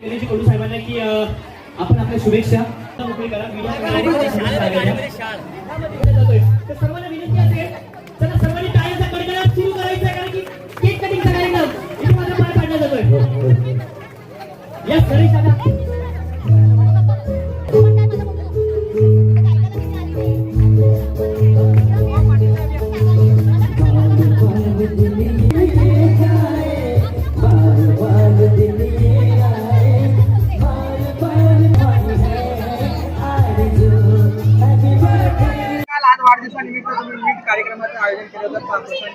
शैलेश कडू साहेबांना की अ, आपण आपल्या शुभेच्छा मोकळी करा. मीडिया जातोय. तर सर्वांना विनंती असेल चला सर्वांनी टाळ्यांचा कडकडाट सुरू करायचा आहे कारण की केक कटिंगचा कार्यक्रम इथे माझा पाय पाडला जातोय या सरी दादा आज वाढदिवसानिमित्त तुम्ही कार्यक्रमाचं आयोजन केलं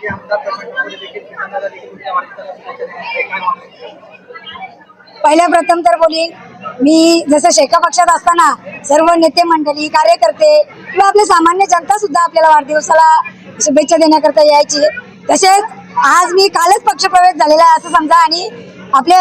आमदार देखील देखील तुमच्या वाढदिवसाला शुभेच्छा देण्यासाठी काय पहिल्या प्रथम तर बोली मी जसं शेका पक्षात असताना सर्व नेते मंडळी कार्यकर्ते किंवा आपले सामान्य जनता सुद्धा आपल्याला वाढदिवसाला शुभेच्छा देण्याकरता यायची. तसेच आज मी कालच पक्षप्रवेश झालेला आहे असं समजा आणि आपले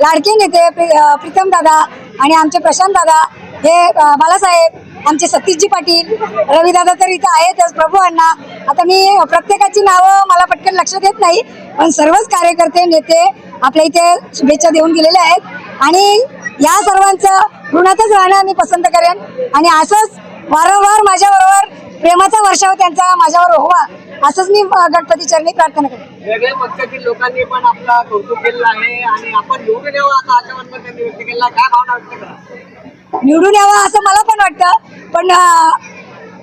लाडके नेते प्रीतम दादा आणि आमचे प्रशांत दादा हे बालासाहेब आमचे सतीशजी पाटील रवीदादा तर इथं आहेतच प्रभू अण्णा. आता मी प्रत्येकाची नावं मला पटकन लक्षात येत नाही पण सर्वच कार्यकर्ते नेते आपल्या इथे शुभेच्छा देऊन गेलेले आहेत. आणि या सर्वांचं ऋणातच राहणं मी पसंत करेन. आणि असंच वारंवार माझ्याबरोबर प्रेमाचा वर्षाव त्यांचा माझ्यावर व्हावा. असंच मी गणपती चरणी प्रार्थना करेन वेगळ्या पक्षातील लोकांनी पण आपला कौतुक केलेलं आहे आणि आपण निवडून आशावाद त्यांनी व्यक्त केला काय भावना व्यक्त करा? निवडून यावं असं मला पण वाटतं पण अं,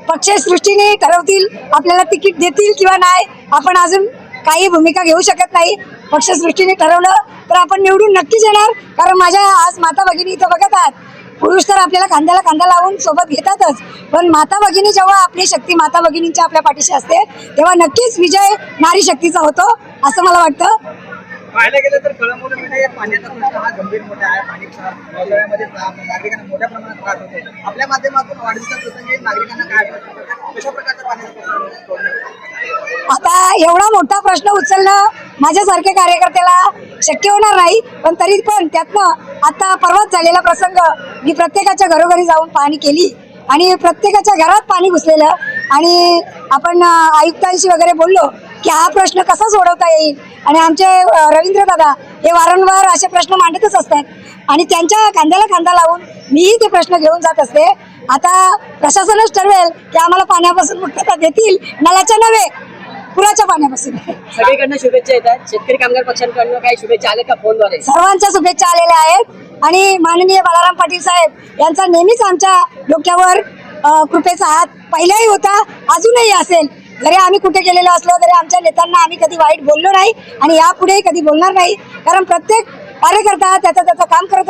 पक्षसृष्टीने ठरवतील आपल्याला तिकीट देतील किंवा नाही आपण अजून काही भूमिका घेऊ शकत नाही. पक्षसृष्टीने ठरवलं तर आपण निवडून नक्कीच येणार कारण माझ्या आज माता भगिनी इथं बघत आहात. पुरुष तर आपल्याला खांद्याला खांदा लावून सोबत घेतातच. पण माता भगिनी जेव्हा आपली शक्ती माता भगिनींच्या आपल्या पाठीशी असते तेव्हा नक्कीच विजय नारी शक्तीचा होतो असं मला वाटतं. पाहायला गेलं तर कळमनुरीमध्ये पाण्याचा प्रश्न हा गंभीर मोठा आहे. पाणी पावसाळ्यामध्ये त्रास- नागरिकांना मोठ्या प्रमाणात त्रास होतो. आपल्या माध्यमातून वाढदिवसा प्रसंगी नागरिकांना काय वाटतं? कशा प्रकारचा पाण्याचा प्रश्न सोडवण्यात आता एवढा मोठा प्रश्न उचलणं माझ्यासारख्या कार्यकर्त्याला शक्य होणार नाही. पण तरी पण त्यातनं आता परवाच झालेला प्रसंग मी प्रत्येकाच्या घरोघरी जाऊन पाहणी केली आणि प्रत्येकाच्या घरात पाणी घुसलेलं आणि आपण आयुक्तांशी वगैरे बोललो की हा प्रश्न कसा सोडवता येईल? आणि आमचे रवींद्र दादा हे वारंवार असे प्रश्न मांडतच असतात आणि त्यांच्या खांद्याला खांदा लावून मीही ते प्रश्न घेऊन जात असते. आता प्रशासनच ठरवेल की आम्हाला पाण्यापासून मुक्तता देतील नलाच्या नव्हे पुराच्या पाण्यापासून. सगळीकडनं शुभेच्छा येतात. शेतकरी कामगार पक्षांकडनं काही शुभेच्छा आल्या का फोनद्वारे? सर्वांच्या शुभेच्छा आलेल्या आहेत. आणि माननीय बालाराम पाटील साहेब यांचा नेहमीच आमच्या डोक्यावर कृपेचा हात पहिल्याही होता अजूनही असेल. जरी आम्ही कुठे गेलेलो असलो तरी आमच्या नेत्यांना आम्ही कधी वाईट बोललो नाही आणि यापुढेही कधी बोलणार नाही. कारण प्रत्येक कार्यकर्ता त्याचं त्याचं काम करत